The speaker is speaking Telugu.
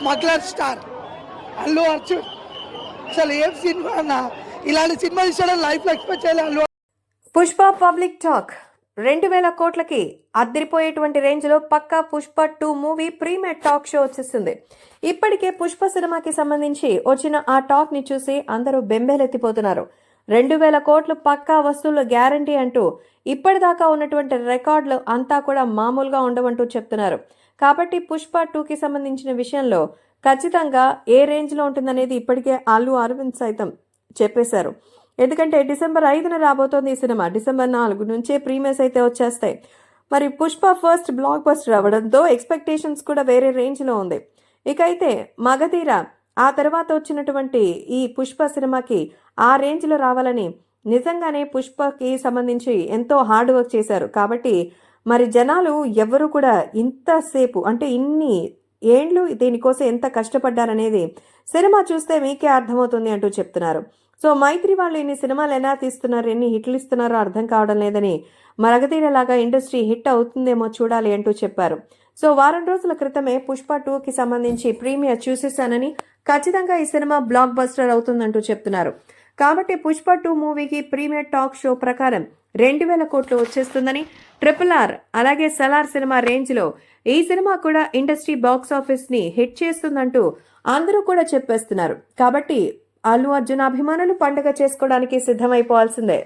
Smuggler star. అల్లు అర్జున్. అసలు ఏం సినిమా అన్న? ఇలాంటి సినిమా తీసాడో లైఫ్లో ఎక్స్పెక్ట్ చేయాలి అల్లు పుష్ప పబ్లిక్ టాక్. రెండు వేల కోట్లకి అద్దరిపోయేటువంటి రేంజ్లో పక్కా Pushpa two movie premiere talk show వచ్చేస్తుంది. ఇప్పటికే పుష్ప సినిమాకి సంబంధించి వచ్చిన ఆ టాక్ని చూసి అందరూ బెంబేలెత్తిపోతున్నారు. రెండు వేల కోట్లు పక్కా వస్తువుల గ్యారంటీ అంటూ ఇప్పటిదాకా ఉన్నటువంటి రికార్డులు అంతా కూడా మామూలుగా ఉండవంటూ చెప్తున్నారు. కాబట్టి పుష్ప టూకి సంబంధించిన విషయంలో ఖచ్చితంగా ఏ రేంజ్లో ఉంటుందనేది ఇప్పటికే అల్లు అరవింద్ సైతం చెప్పేశారు. ఎందుకంటే డిసెంబర్ ఐదున రాబోతోంది ఈ సినిమా. డిసెంబర్ నాలుగు నుంచే ప్రీమియర్స్ అయితే వచ్చేస్తాయి. మరి పుష్ప ఫస్ట్ బ్లాక్ బస్టర్ అవ్వడంతో ఎక్స్పెక్టేషన్స్ కూడా వేరే రేంజ్లో ఉంది. ఇక అయితే మగధీర ఆ తర్వాత వచ్చినటువంటి ఈ పుష్ప సినిమాకి ఆ రేంజ్లో రావాలని నిజంగానే పుష్పకి సంబంధించి ఎంతో హార్డ్ వర్క్ చేశారు. కాబట్టి మరి జనాలు ఎవరు కూడా ఇంతసేపు అంటే ఇన్ని ఏండ్లు దీనికోసం ఎంత కష్టపడ్డారనేది సినిమా చూస్తే మీకే అర్థమవుతుంది అంటూ చెప్తున్నారు. సో మైత్రి వాళ్ళు ఇన్ని సినిమాలు ఎలా తీస్తున్నారు ఎన్ని హిట్లు ఇస్తున్నారో అర్థం కావడం లేదని మరగతీరలాగా ఇండస్ట్రీ హిట్ అవుతుందేమో చూడాలి అంటూ చెప్పారు. సో వారం రోజుల క్రితమే పుష్ప టూకి సంబంధించి ప్రీమియర్ చూసేశానని ఖచ్చితంగా ఈ సినిమా బ్లాక్ బస్టర్ అవుతుందంటూ చెప్తున్నారు. కాబట్టి పుష్ప టూ మూవీకి ప్రీమియర్ టాక్ షో ప్రకారం రెండు వేల కోట్లు వచ్చేస్తుందని ట్రిపుల్ ఆర్ అలాగే సలార్ సినిమా రేంజ్లో ఈ సినిమా కూడా ఇండస్ట్రీ బాక్స్ ఆఫీస్ని హిట్ చేస్తుందంటూ అందరూ కూడా చెప్పేస్తున్నారు. కాబట్టి అల్లు అర్జున్ అభిమానులు పండుగ చేసుకోవడానికి సిద్ధమైపోవాల్సిందే.